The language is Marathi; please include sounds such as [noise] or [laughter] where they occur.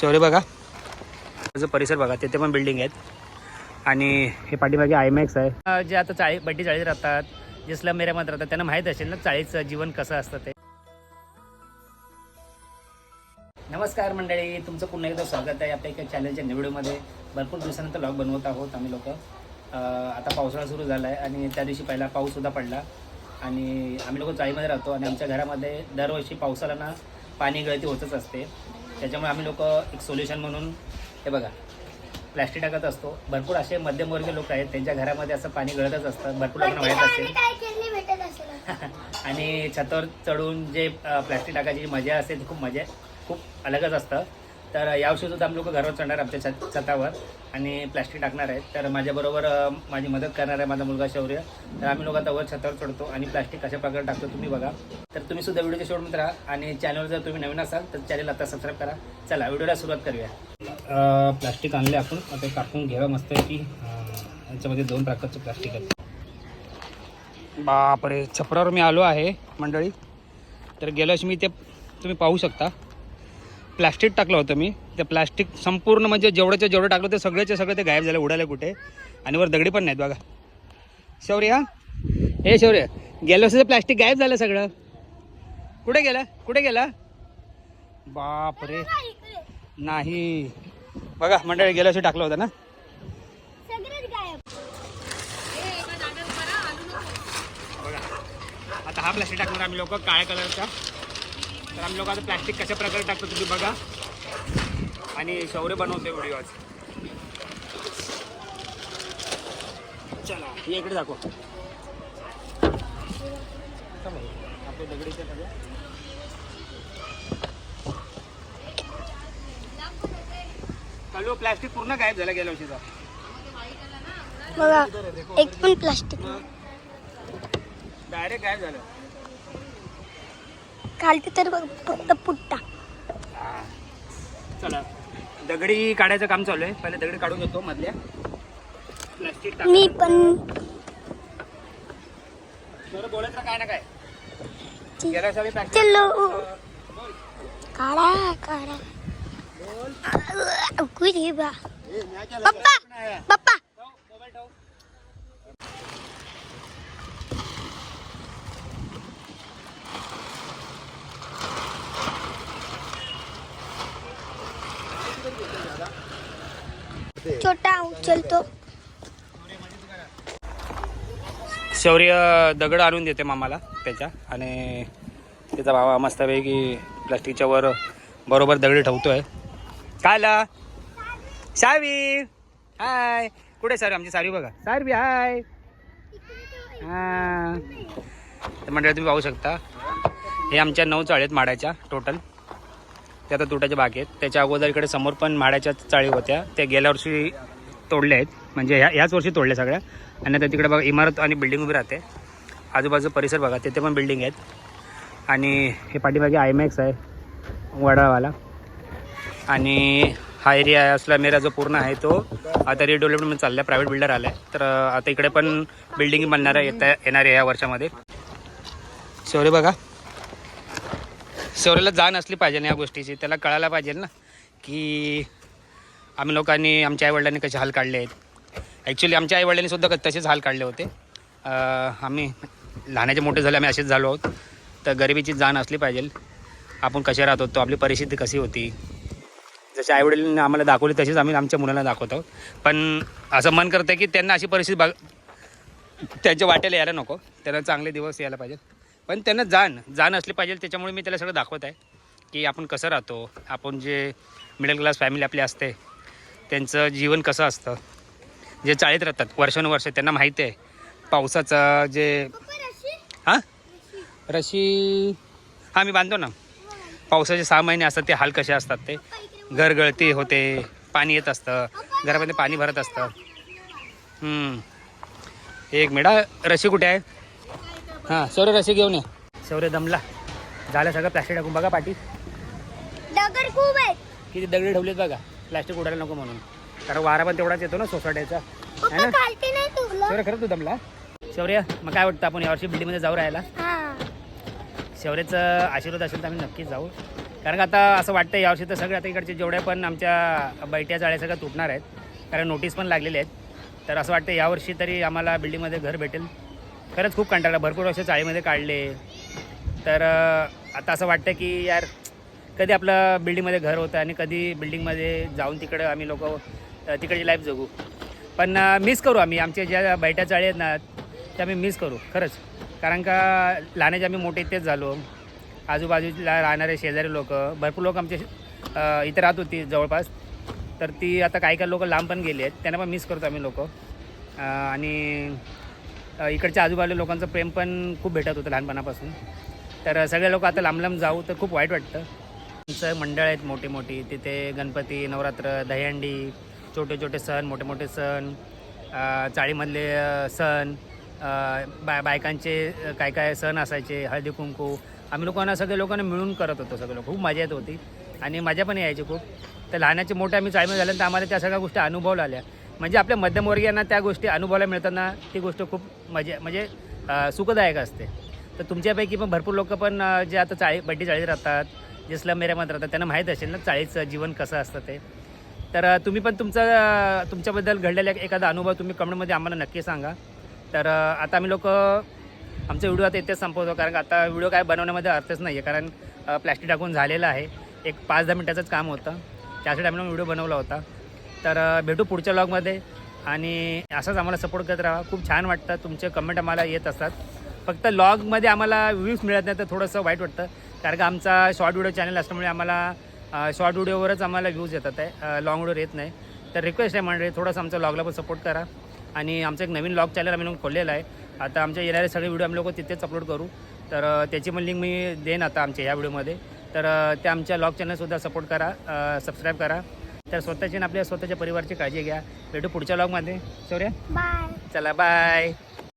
शौर्य बघा. त्याचा परिसर बघा तिथे पण बिल्डिंग आहेत. आणि हे पाठीमागे आय मॅक्स आहे जे आता चाळी बड्डी चाळीत राहतात जे स्लम एरियामध्ये राहतात त्यांना माहीत असेल ना चाळीचं जीवन कसं असतं ते. नमस्कार मंडळी तुमचं पुन्हा एकदा स्वागत आहे आपल्या एका चॅनलच्या निवडीमध्ये भरपूर दिवसानंतर लॉग बनवत आहोत आम्ही लोक. आता पावसाळा सुरू झाला आहे आणि त्या दिवशी पहिला पाऊससुद्धा पडला. आणि आम्ही लोक चाळीमध्ये राहतो आणि आमच्या घरामध्ये दरवर्षी पावसाला ना पाणी गळती होतच असते. त्याच्यामुळे आम्ही लोक एक सोल्युशन म्हणून हे बघा प्लॅस्टिक टाकत असतो. भरपूर असे मध्यमवर्गीय लोक आहेत त्यांच्या घरामध्ये असं पाणी गळतच असतं. भरपूर लोकांना माहीत असेल. [laughs] आणि छतावर चढून जे प्लॅस्टिक टाकायची मजा असते ती खूप मजा खूप अलगच असतं. तर यावर्षी सुद्धा आम्ही लोक घरावर चढणार आमच्या छत छतावर आणि प्लॅस्टिक टाकणार आहेत तर माझ्याबरोबर माझी मदत करणार आहे माझा मुलगा शौर्य. तर आम्ही लोक आता वर छतावर चढतो आणि प्लॅस्टिक कशा प्रकारे टाकतो तुम्ही बघा. तर तुम्ही सुद्धा व्हिडिओच्या शेवटमध्ये राहा आणि चॅनलवर जर तुम्ही नवीन असाल तर चॅनल आता सबस्क्राईब करा. चला व्हिडिओला सुरुवात करूया. प्लॅस्टिक आणले आपण. ते टाकून घ्यावं मस्त आहे की याच्यामध्ये दोन प्रकारचं प्लॅस्टिक आहे बापरे छपरावर मी आलो आहे मंडळी. तर गेल्या मी ते तुम्ही पाहू शकता. प्लॅस्टिक टाकलं होतं मी. ते प्लॅस्टिक संपूर्ण म्हणजे जेवढ्याच्या जेवढं टाकलं ते सगळ्याचे सगळे ते गायब झाले उडाले कुठे. आणि वर दगडी पण नाहीत बघा. शौर्य? हा शौर्य गेल्या वर्षी प्लॅस्टिक गायब झालं सगळं. कुठे गेलं? कुठे गेलं? बापरे. नाही. बघा मंडळी गेल्या वर्षी टाकलं होतं ना? गायब. आता हा प्लॅस्टिक टाकणार आम्ही लोक काळ्या कलरचा. तर आम्ही लोक आता प्लॅस्टिक कशा प्रकारे टाकतो तुम्ही बघा. आणि शौर्य बनवतोय व्हिडिओ आज. चला हे इकडे दाखव. आपले दगडीचे सगळे चालू प्लॅस्टिक पूर्ण गायब झालं गेल्या वर्षीचा. बघा एक पण प्लास्टिक डायरेक्ट गायब झालं. खालती तर फक्त पुट्टा. चला. दगडी काढायचं काम चालू आहे. पहिले दगडी काढून घेतो मधल्या. प्लास्टिक मी पण. बोलायचं काय ना काय? चलो. काढा काढा. कुठे बा. पप्पा पप्पा. छोटा उचलतो शौर्य दगड आणून देते मामाला त्याच्या. आणि त्याचा भावा मस्तपैकी प्लास्टिकच्या वर बरोबर दगडी ठेवतोय. काय ला सावी. हाय. कुठे सारी आमची सारी बघा. सारवी हाय. हा. तर तुम्ही पाहू शकता. हे आमच्या नऊ चाळी आहेत माड्याच्या टोटल ते आता तुटाच्या बाकी आहेत. त्याच्या अगोदर इकडे समोर पण माड्याच्या चाळी होत्या. त्या गेल्या वर्षी तोडल्या आहेत. म्हणजे ह्या ह्याच वर्षी तोडल्या सगळ्या. आणि आता तिकडे बघा इमारत आणि बिल्डिंग उभी राहते. आजूबाजू परिसर बघा तिथे पण बिल्डिंग आहेत. आणि हे पाठीमागे आयमॅक्स आहे वडावाला आणि हा एरिया असला मेरा जो पूर्ण आहे तो आता रिडेव्हलपमेंट चालला आहे प्रायव्हेट बिल्डर आला आहे तर आता इकडे पण बिल्डिंग बनणार आहे येत्या येणार आहे या वर्षामध्ये. सॉरी बघा शौर्याला जाण असली पाहिजे ना या गोष्टीची. त्याला कळायला पाहिजे ना की आम्ही लोकांनी आमच्या आईवडिलांनी कसे हाल काढले आहेत. ॲक्च्युली आमच्या आईवडिलांनी सुद्धा क- तसेच हाल काढले होते. आम्ही लहानाचे मोठे झाले आम्ही असेच झालो आहोत. तर गरिबीची जाण असली पाहिजे. आपण कसे राहत होतो आपली परिस्थिती कशी होती. जसे आईवडिलांनी आम्हाला दाखवली तशीच आम्ही आमच्या मुलांना दाखवत आहोत. पण असं मन करतं की त्यांना अशी परिस्थिती बघ त्यांच्या वाट्याला यायला नको. त्यांना चांगले दिवस यायला पाहिजे पण त्यांना जाण जाण असली पाहिजे त्याच्यामुळे मी त्याला सगळं दाखवत आहे की आपण कसं राहतो आपण जे मिडल क्लास फॅमिली आपली असते त्यांचं जीवन कसं असतं जे चाळीत राहतात वर्षानुवर्ष त्यांना माहिती आहे. पावसाचं जे हां? रशी? हां मी बांधतो ना. पावसाचे सहा महिने असतात ते हाल कसे असतात ते. घरगळती होते पाणी येत असतं घरामध्ये पाणी भरत असतं. एक मिनिट रशी कुठे आहे? हां शौर्य रशी घेऊन ये. शौर्य दमला. झालं सगळं प्लॅस्टिक टाकून बघा पाठी. दगड खूप आहेत. किती दगडी ठेवलीत बघा. प्लॅस्टिक उडायला नको म्हणून. कारण वारा पण तेवढाच येतो ना सोसायटीचा है ना? पप्पा खालती नाही तुला शौर्य खरंच तू दमला? शौर्य मग काय वाटतं आपण यावर्षी बिल्डिंगमध्ये जाऊ राहायला? हा. शौर्याचं आशीर्वाद असेल तर आम्ही नक्कीच जाऊ. कारण का आता असं वाटतं यावर्षी तर सगळे आता इकडचे जेवढे पण आमच्या बैठ्या जाळ्या सगळ्या तुटणार आहेत. कारण नोटीस पण लागलेले आहेत. तर असं वाटतं यावर्षी तरी आम्हाला बिल्डिंगमध्ये घर भेटेल. खरंच खूप कंटाळा भरपूर वर्ष चाळीमध्ये काढले. तर आता असं वाटतं की यार कधी आपलं बिल्डिंगमध्ये घर होतं आणि कधी बिल्डिंगमध्ये जाऊन तिकडं आम्ही लोक तिकडची लाईफ जगू. पण मिस करू आम्ही. आमच्या ज्या बैठ्या चाळी आहेत ना त्या आम्ही मिस करू. खरंच. कारण का लहानाचे आम्ही मोठे इथेच झालो. आजूबाजूला राहणारे शेजारी लोक भरपूर लोक आमचे इथे राहत होती जवळपास. तर ती आता काही काही लोक लांब पण गेली आहेत त्यांना पण मिस करतो आम्ही लोक. आणि इकडच्या आजूबाजूला लोकांचं प्रेम पण खूप भेटत होतं लहानपणापासून. तर सगळे लोक आता लांब लांब जाऊ तर खूप वाईट वाटतं. आमचं मंडळ आहेत मोठी मोठी. तिथे गणपती नवरात्र दहीहंडी छोटे छोटे सण मोठे मोठे सण चाळीमधले सण बाय बायकांचे काय काय सण असायचे हळदी कुंकू. आम्ही लोकांना सगळे लोकांना मिळून करत होतो सगळे लोक. खूप मजा येत होती. आणि मजा पण यायची खूप. तर लहानाचे मोठे आम्ही चाळीमध्ये झाल्यानंतर आम्हाला त्या सगळ्या गोष्टी अनुभव आल्या. म्हणजे आपल्या मध्यमवर्गीयांना त्या गोष्टी अनुभवायला मिळताना ती गोष्ट खूप मजे म्हणजे, म्हणजे सुखदायक असते. तर तुमच्यापैकी पण भरपूर लोक पण जे आता चाळी बड्डी चाळीत राहतात जे स्लम एरियामध्ये राहतात त्यांना माहीत असेल ना चाळीचं जीवन कसं असतं ते. तर तुम्ही पण तुमचा तुमच्याबद्दल घडलेला एखादा अनुभव तुम्ही कमेंटमध्ये आम्हाला नक्की सांगा. तर आता आम्ही लोक आमचा व्हिडिओ आता इथेच संपवतो कारण आता व्हिडिओ काय बनवण्यामध्ये अर्थच नाही आहे कारण प्लॅस्टिक टाकून झालेलं आहे. एक पाच दहा मिनटाचंच काम होतं. त्यासाठी आम्ही व्हिडिओ बनवला होता. तर भेटू पुढच्या ब्लॉगमध्ये आणि असंच आम्हाला सपोर्ट करत राहा. खूप छान वाटतं. तुमचे कमेंट आम्हाला येत असतात. फक्त लॉगमध्ये आम्हाला व्ह्यूज मिळत नाही तर थोडंसं वाईट वाटतं. कारण का आमचा शॉर्ट व्हिडिओ चॅनल असल्यामुळे आम्हाला शॉर्ट व्हिडिओवरच आम्हाला व्ह्यूज येतात आहे. लॉंग व्हिडिओ येत नाही. तर रिक्वेस्ट आहे म्हणजे थोडंसं आमच्या लॉगला पण सपोर्ट करा. आणि आमचं एक नवीन लॉग चॅनल आम्ही खोललेलं आहे. आता आमच्या येणारे सगळे व्हिडिओ आम्ही लोक तिथेच अपलोड करू. तर त्याची पण लिंक मी देईन आता आमच्या ह्या व्हिडिओमध्ये तर त्या आमच्या लॉग चॅनलसुद्धा सपोर्ट करा. सबस्क्राईब करा. तर स्वतःची आणि आपल्या स्वतःच्या परिवारची काळजी घ्या. भेटू पुढच्या लॉगमध्ये शौर्य? बाय चला बाय